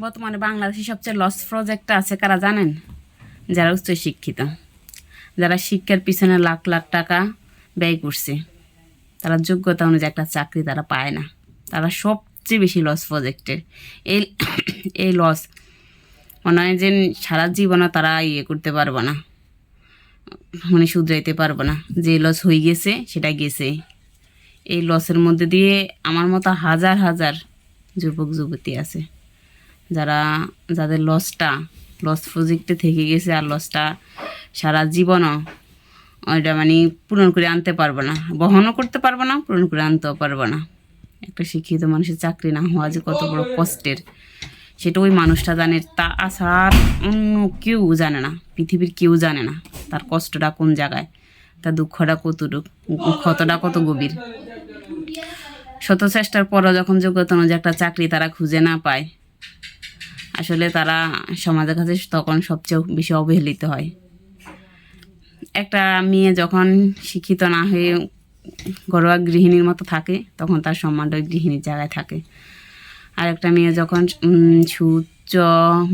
বর্তমানে বাংলাদেশে সবচেয়ে লস প্রজেক্ট আছে কারা জানেন? যারা উচ্চ শিক্ষিত যারা শিক্ষার পিছনে লাখ লাখ টাকা ব্যয় করছে। তারা যোগ্যতা অনুযায়ী একটা চাকরি তারা পায় না। তারা সবচেয়ে বেশি লস প্রজেক্টের এই এই লস মনে হয় যে সারা জীবনে তারা ইয়ে করতে পারব না। মানে শুধরাইতে পারব না। যে লস হয়ে গেছে, সেটা গেছে। এই লসের মধ্যে দিয়ে আমার মতো হাজার হাজার যুবক, যুবতী আছে। যারা, যাদের লসটা লস প্রজেক্টে থেকে গেছে আর লসটা সারা জীবনও ওইটা মানে পূরণ করে আনতে পারব না। বহনও করতে পারব না, পূরণ করে আনতেও পারব না। একটা শিক্ষিত মানুষের চাকরি না হওয়া যে কত বড় কষ্টের, সেটা ওই মানুষটা জানে, তা আসার অন্য কেউ জানে না, পৃথিবীর কেউ জানে না তার কষ্টটা কোন জায়গায়, তার দুঃখটা কতটুক ক্ষতটা কত গভীর। শত চেষ্টার পরও যখন যোগ্যতা অনুযায়ী একটা চাকরি তারা খুঁজে না পায় আসলে তারা সমাজের কাছে তখন সবচেয়ে বেশি অবহেলিত হয়। একটা মেয়ে যখন শিক্ষিত না হয়ে ঘরোয়া গৃহিণীর মতো থাকে, তখন তার সম্মানটা ওই গৃহিণীর জায়গায় থাকে। আর একটা মেয়ে যখন সুউচ্চ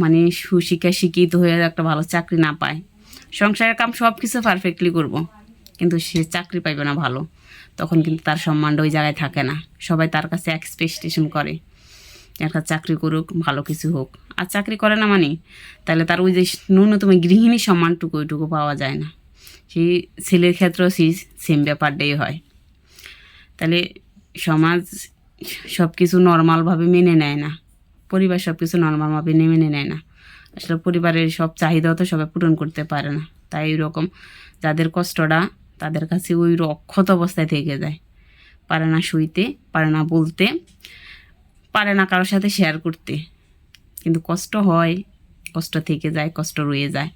মানে সুশিক্ষা শিক্ষিত হয়ে একটা ভালো চাকরি না পায়, সংসারের কাম সব কিছু পারফেক্টলি করব, কিন্তু সে চাকরি পাইবে না ভালো, তখন কিন্তু তার সম্মানটা ওই জায়গায় থাকে না। সবাই তার কাছে এক্সপেকটেশন করে। একটা চাকরি করুক, ভালো কিছু হোক। আর চাকরি করে না মানে? তাহলে তার ওই যে ন্যূনতম গৃহিণী সম্মানটুকু ওইটুকু পাওয়া যায় না। সেই ছেলের ক্ষেত্রেও সেই সেম ব্যাপারটাই হয়। তাহলে সমাজ সব কিছু নর্মালভাবে মেনে নেয় না। পরিবার সব কিছু নর্মালভাবে মেনে নেয় না। আসলে পরিবারের সব চাহিদাও তো সবাই পূরণ করতে পারে না। তাই এরকম যাদের কষ্টটা, তাদের কাছে ওই অক্ষত অবস্থায় থেকে যায়। পারে না শুইতে, পারে না বলতে পারে না কারোর সাথে শেয়ার করতে। কিন্তু কষ্ট হয়, কষ্ট থেকে যায়, কষ্ট রয়ে যায়।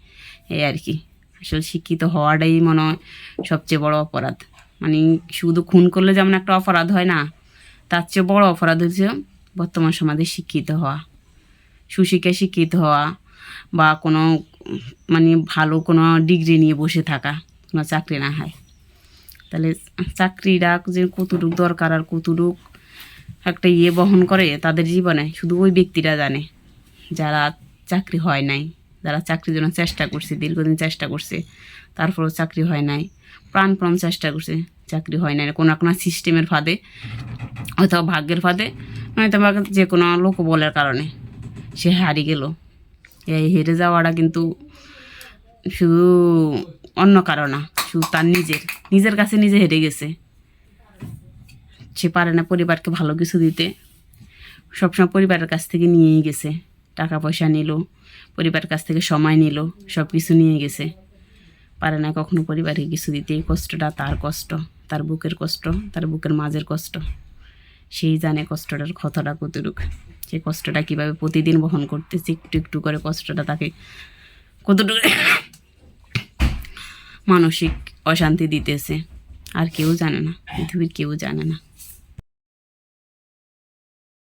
এই আর কি। আসলে শিক্ষিত হওয়াটাই মনে হয় সবচেয়ে বড় অপরাধ। মানে শুধু খুন করলে যেমন একটা অপরাধ হয় না, তার চেয়ে বড় অপরাধ হচ্ছে বর্তমান সমাজে শিক্ষিত হওয়া। সুশিক্ষায় শিক্ষিত হওয়া বা কোনো মানে ভালো কোনো ডিগ্রি নিয়ে বসে থাকা, কোনো চাকরি না হয়। তাহলে চাকরিটা যে কতটুক দরকার আর কতটুক একটা ইয়ে বহন করে তাদের জীবনে, শুধু ওই ব্যক্তিরা জানে। যারা চাকরি হয় নাই, যারা চাকরির জন্য চেষ্টা করছে, দীর্ঘদিন চেষ্টা করছে, তারপরেও চাকরি হয় নাই প্রাণপ্রাণ চেষ্টা করছে, চাকরি হয় নাই, কোনো কোনো সিস্টেমের ফাঁদে অথবা ভাগ্যের ফাঁদে, নয়তো বা যে কোনো লোকবলের কারণে সে হারিয়ে গেল। এই হেরে যাওয়াটা কিন্তু শুধু অন্য কারণ না, শুধু তার নিজের নিজের কাছে নিজে হেরে গেছে। সে পারে না পরিবারকে ভালো কিছু দিতে। সবসময় পরিবারের কাছ থেকে নিয়েই গেছে। টাকা পয়সা নিল, পরিবারের কাছ থেকে সময় নিল সব কিছু নিয়ে গেছে। পারে না কখনো পরিবারকে কিছু দিতে। এই কষ্টটা তার কষ্ট, তার বুকের কষ্ট, তার বুকের মাঝের কষ্ট। সেই জানে কষ্টটার ক্ষতটা কতটুক। সেই কষ্টটা কীভাবে প্রতিদিন বহন করতেছে, একটু একটু করে কষ্টটা তাকে কতটুকু মানসিক অশান্তি দিতেছে। আর কেউ জানে না, পৃথিবীর কেউ জানে না।